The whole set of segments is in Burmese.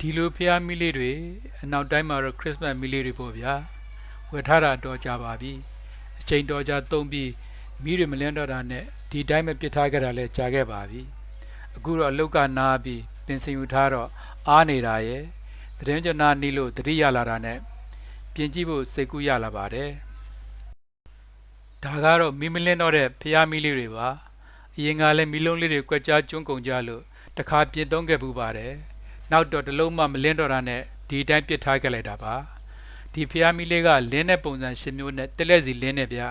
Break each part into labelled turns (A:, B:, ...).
A: ဒီလိုဖျားမီးလေးတွေအနောက်တိုင်းမှာတော့ခရစ်စမတ်မီးလေးတွေပေါ့ဗျာဝယ်ထားတာတော့ကြပါပြီအချိန်တော်ကြာသုံးပြီးမီးတွေမလင်းတော့တာနဲ့ဒီတိုင်းပဲပစ်ထားကြတာလဲကြာခဲ့ပါပြီအခုတော့အလုတ်ကနားပြီးပင်စင်ယူထားတော့အားနေတာရဲ့သတင်းကြနာနီးလို့တတိရလာတာနဲ့ပြင်ကြည့်ဖို့စိတ်ကူးရလာပါတယ်ဒါကတော့မီးမလင်းတော့တဲ့ဖျားမီးလေးတွေပါအရင်ကလည်းမီးလုံးလေးတွေကွက်ကြားကျွန်းကုန်ကြလို့တခါပြင်သုံးခဲ့ပူပါတယ် နောက်တော့တလုံးမှမလင်းတော့တာနဲ့ဒီအတိုင်းပစ်ထားခဲ့လိုက်တာပါဒီဖျားမီလေးကလင်းတဲ့ပုံစံရှင်မျိုးနဲ့တက်လက်စီလင်းနေဗျ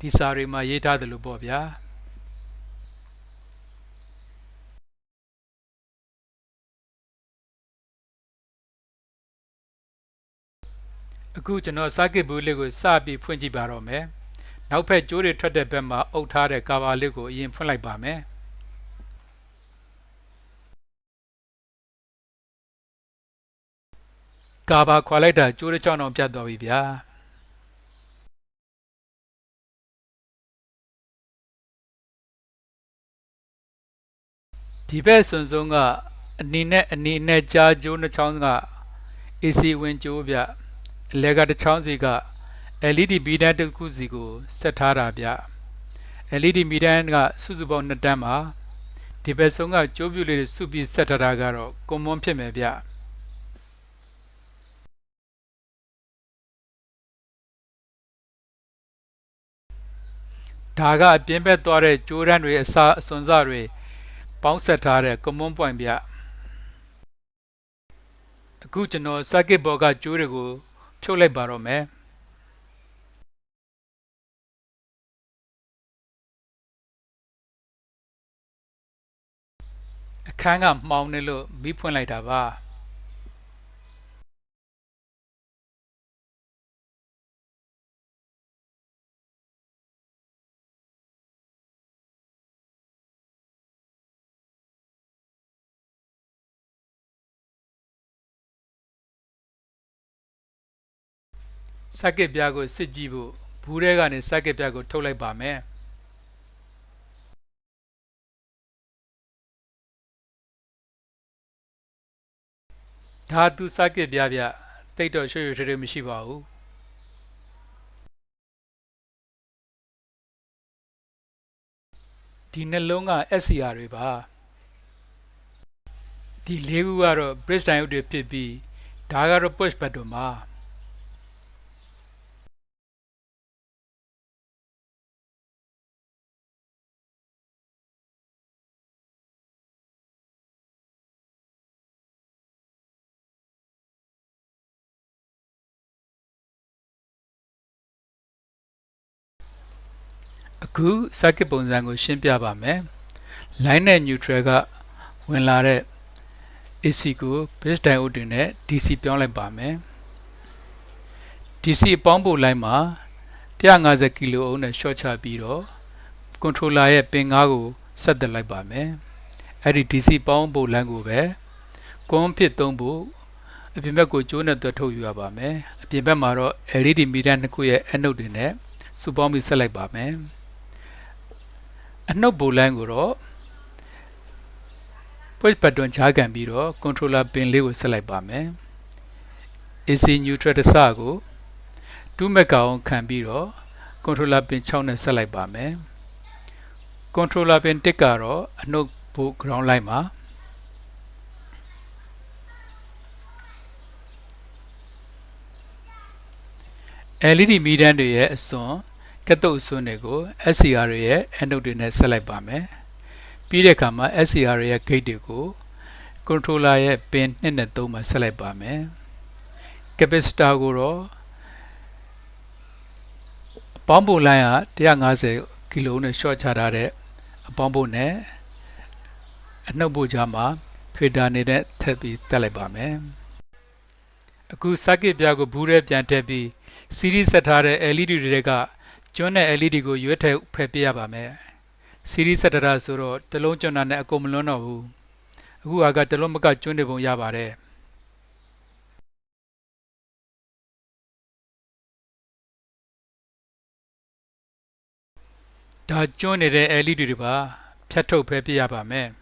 A: ဒီစာတွေမှာရေးထားသလိုပေါ့ဗျာအခုကျွန်တော် circuit board လေးကိုစပြီးဖွင့်ကြည့်ပါတော့မယ်နောက်ဖက်ကြိုးတွေထွက်တဲ့ဘက်မှာအုပ်ထားတဲ့ကာဘာလေးကိုအရင်ဖွင့်လိုက်ပါမယ် ကာဘာခွာလိုက်တာကြိုးတစ်ချောင်းအောင်ပြတ်သွားပြီဗျာဒီဘက်စွန်စုံကအနီနဲ့အနီနဲ့ကြားကြိုးနှစ်ချောင်းက AC ဝင်ကြိုးဗျအလဲကတစ်ချောင်းစီက LED မီတန်းတစ်ခုစီကိုဆက်ထားတာဗျ LED မီတန်းကစုစုပေါင်း2တန်းပါဒီဘက်ဆုံးကကြိုးပြူလေးတွေစုပြီးဆက်ထားတာကတော့ကွန်မွန်ဖြစ်မယ်ဗျ ဒါကအပြင်းဘက်သွားတဲ့ကြိုးရမ်းတွေအစာအစွန်စတွေပေါင်းဆက်ထားတဲ့ common point ဗျအခုကျွန်တော် circuit board ကကြိုးတွေကို ဖြုတ်လိုက်ပါတော့မယ်အခန်းကမှောင်နေလို့မီးဖွင့်လိုက်တာပါ စက်ကစ်ပြားကိုစစ်ကြည့်ဖို့ဘူးထဲကနေစက်ကစ်ပြားကိုထုတ်လိုက်ပါမယ်ဒါသူစက်ကစ်ပြားပြတိတ်တော့ရွှေရွှေထွေးထွေးမရှိပါဘူးဒီနှလုံးက SCR တွေပါဒီလေးခုကတော့ bridge diode တွေဖြစ်ပြီးဒါကတော့ push button ပါ အခု circuit ပုံစံကို ရှင်းပြပါမယ် line နဲ့ neutral ကဝင်လာတဲ့ AC ကို bridge diode တွေနဲ့ DC ပြောင်းလိုက်ပါမယ် DC အပေါင်းပို့ line မှာ150ကီလိုအုံးနဲ့ short ချပြီးတော့ controller ရဲ့ပင်ကားကိုဆက်သက်လိုက်ပါမယ်အဲ့ဒီ DC ပေါင်းပို့ line ကိုပဲကွန်ဖြစ်သုံးဖို့အပြင်ဘက်ကိုကျိုးနဲ့သွတ်ထုတ်ယူရပါမယ်အပြင်ဘက်မှာတော့ LED မီတာနှစ်ခုရဲ့အနုတ်တွေနဲ့စုပေါင်းပြီးဆက်လိုက်ပါမယ် အနှုတ်ဘိုလန်းကိုတော့ push button ချားကန်ပြီးတော့ controller pin လေးကိုဆက်လိုက်ပါမယ် AC neutral တစကို2 mega အောင်ခံပြီးတော့ controller pin 6နဲ့ဆက်လိုက်ပါမယ် controller pin 1ကတော့အနှုတ်ဘို ground line မှာ LED မီတန်းတွေရဲ့အစွန် ကတ်တုတ်အစွန်းတွေကို SCR တွေရဲ့ anode တွေနဲ့ဆက်လိုက်ပါမယ်ပြီးတဲ့အခါမှာ SCR တွေရဲ့ gate တွေကို controller ရဲ့ pin 2နဲ့3မှာဆက်လိုက်ပါမယ် capacitor ကိုတော့အပေါင်းပုံလိုင်းက150ကီလိုနဲ့ short ချထားတဲ့အပေါင်းပုံနဲ့အနှုတ်ပို့ကြားမှာ fader နေတဲ့ထပ်ပြီးတက်လိုက်ပါမယ်အခု circuit ပြားကိုဘူးထဲပြန်ထည့်ပြီး series ဆက်ထားတဲ့ LED တွေက ကျွန်းတဲ့ LED ကိုရွေးထည့်ဖယ်ပြရပါမယ်။ series ဆက်ထားတာဆိုတော့တလုံးကျွန်းတာနဲ့အကုန်မလွန်းတော့ဘူး။အခုဟာကတလုံးမကကျွန်းနေပုံရပါတယ်။ဒါကျွန်းနေတဲ့ LED တွေပါဖြတ်ထုတ်ဖယ်ပြရပါမယ်။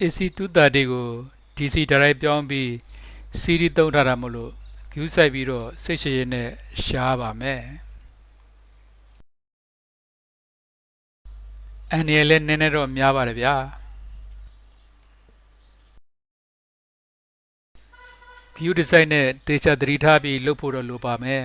A: AC 230ကို DC ဒါရိုက်ပြောင်းပြီး CD သုံးထားတာမို့လို့ view ဆိုင်ပြီးတော့စိတ်ရှည်ရည်နဲ့ရှားပါမယ်အန်ရယ်လည်းနည်းနည်းတော့များပါတယ်ဗျာ view design နဲ့တေချာသတိထားပြီးလုပ်ဖို့တော့လိုပါမယ်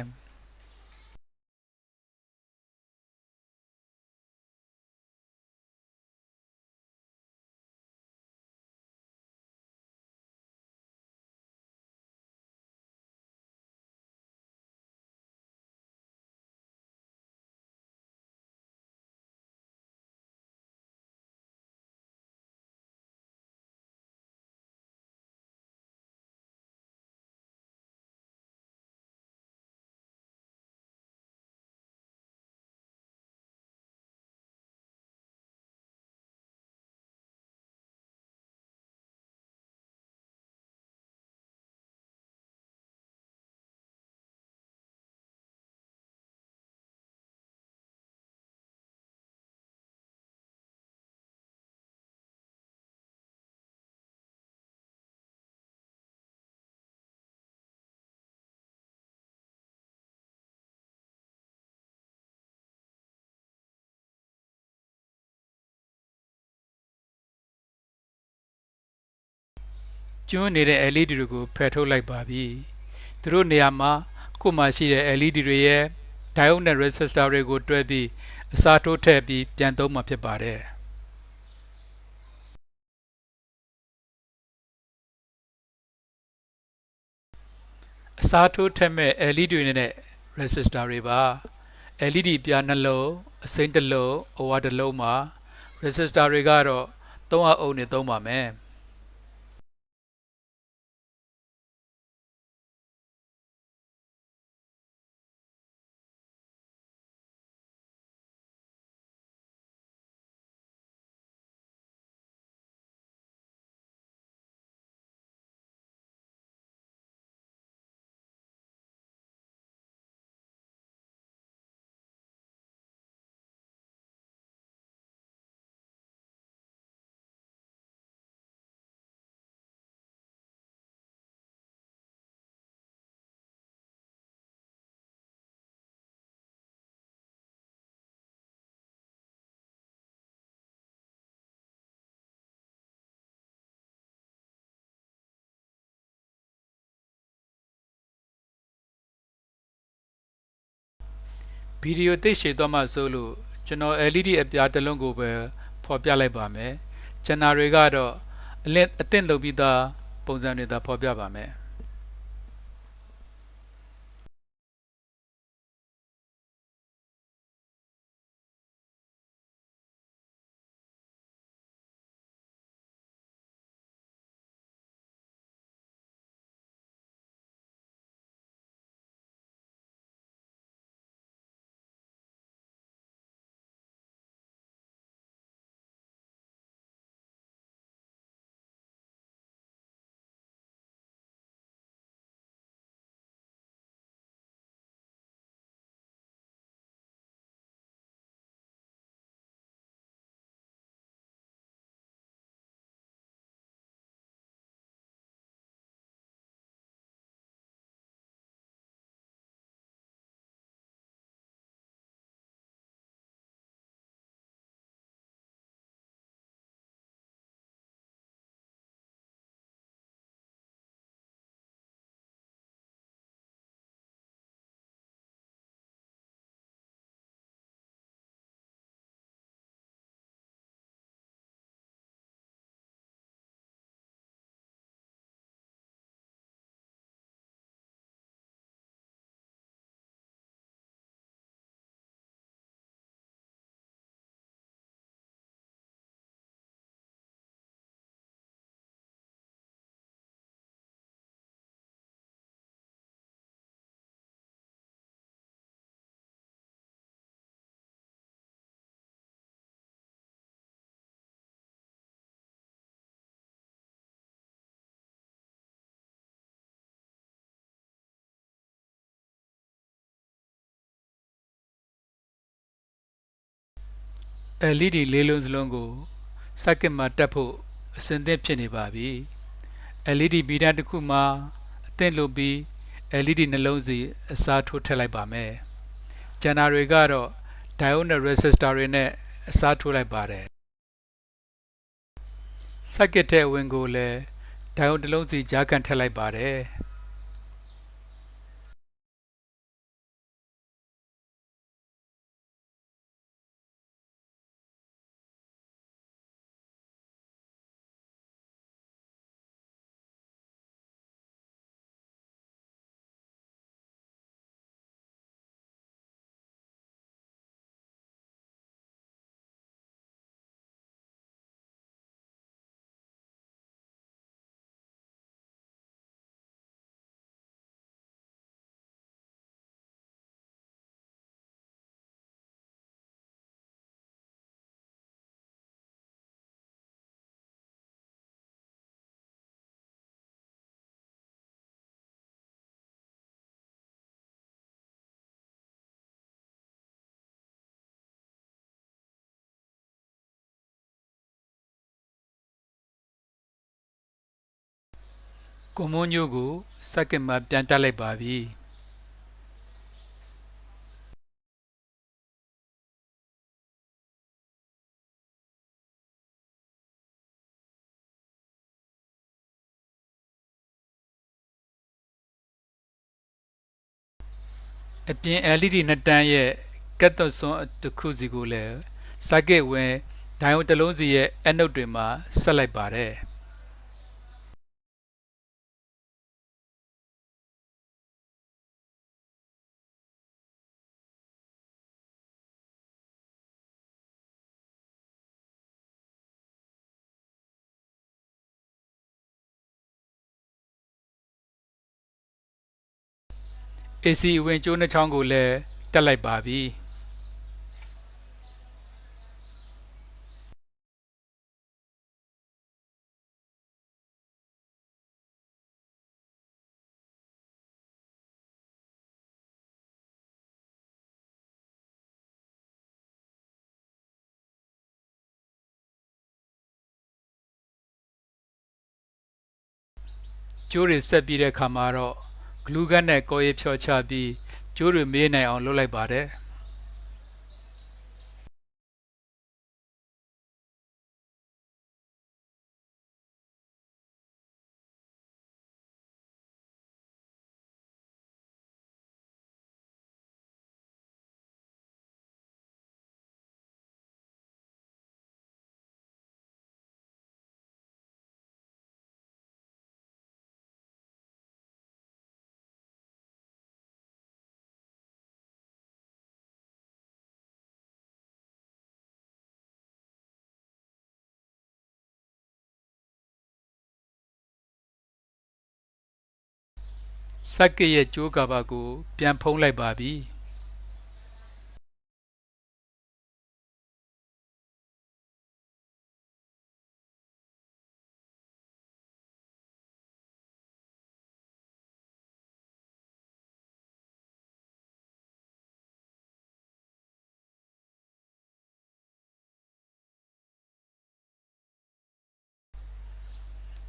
A: ကျွန်းနေတဲ့ LED တွေကိုဖယ်ထုတ်လိုက်ပါပြီ။သူတို့နေရာမှာခုမှရှိတဲ့ LED တွေရဲ့ diode နဲ့ resistor တွေကိုတွဲပြီးအစားထိုးထည့်ပြီးပြန်သုံးမှာဖြစ်ပါတယ်။အစားထိုးထည့်မဲ့ LED တွေနဲ့ resistor တွေပါ LED ပြားနှလုံးအစိမ်းတစ်လုံးအဝါတစ်လုံးမှာ resistor တွေကတော့300အုံးနဲ့သုံးပါမယ် ဗီဒီယိုသိပ်ရှည်သွားမှဆိုလို့ကျွန်တော် LED အပြားတစ်လုံးကိုပဲဖော်ပြလိုက်ပါမယ်။ကျန်တာတွေကတော့အလင်းအသင့်လုပ်ပြီးသားပုံစံတွေသာဖော်ပြပါမယ်။ LED လေးလုံးစလုံးကို circuit မှာတက်ဖို့အစင်သင့်ဖြစ်နေပါပြီ LED မီတာတစ်ခုမှာအသင့်လုပ်ပြီး LED နှလုံးစီအစားထိုးထည့်လိုက်ပါမယ်ကျန်တာတွေကတော့ diode နဲ့ resistor တွေနဲ့အစားထိုးလိုက်ပါတယ် circuit ထဲအဝင်ကိုလည်း diode တစ်လုံးစီကြားကန်ထည့်လိုက်ပါတယ် ကိုမွန်ညိုကို circuit မှာပြန်တက်လိုက်ပါပြီအပြင် LED နှစ်တန်းရဲ့ကတ်သက်စွန်းတစ်ခုစီကိုလည်း circuit ဝင် diode တစ်လုံးစီရဲ့ anode တွေမှာဆက်လိုက်ပါတယ် AC အဝင်ကျိုးနှချောင်းကိုလည်းတက်လိုက်ပါပြီကျိုးတွေဆက်ပြီးတဲ့အခါမှာတော့ ဂလူးဂတ်နဲ့ကော်ရည်ဖြောချပြီးကျိုးတွေမေးနိုင်အောင်လုပ်လိုက်ပါတယ် circuit ရဲ့ကျိုးကာဘာကို ပြန်ဖုံးလိုက်ပါပြီ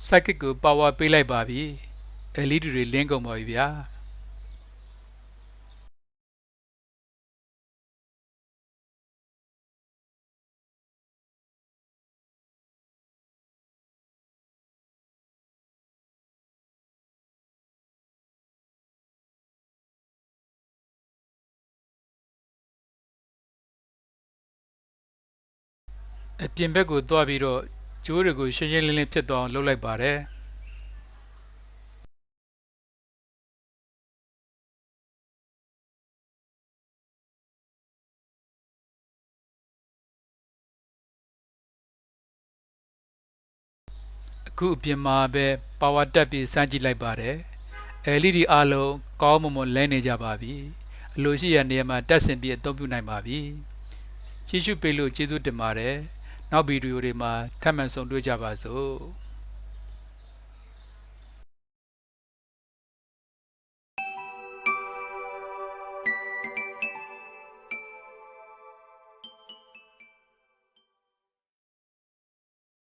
A: circuit ကို power ပေးလိုက်ပါပြီ LED တွေလင်းကုန်ပါပြီဗျာအပြင်ဘက်ကိုသွားပြီးတော့ကျိုးတွေကိုရှင်းရှင်းလင်းလင်းဖြစ်သွားအောင်လုပ်လိုက်ပါတယ် ခုအပြင်မှာပဲ power တက်ပြီးစမ်းကြည့်လိုက်ပါတယ် LED အလုံးကောင်းမွန်မွန်လဲနေကြပါပြီအလိုရှိရနေရာမှာတက်ဆင်ပြီးအသုံးပြုနိုင်ပါပြီကြည့်ရှုပေးလို့ကျေးဇူးတင်ပါတယ်နောက်ဗီဒီယိုတွေမှာထပ်မံဆုံတွေ့ကြပါစို့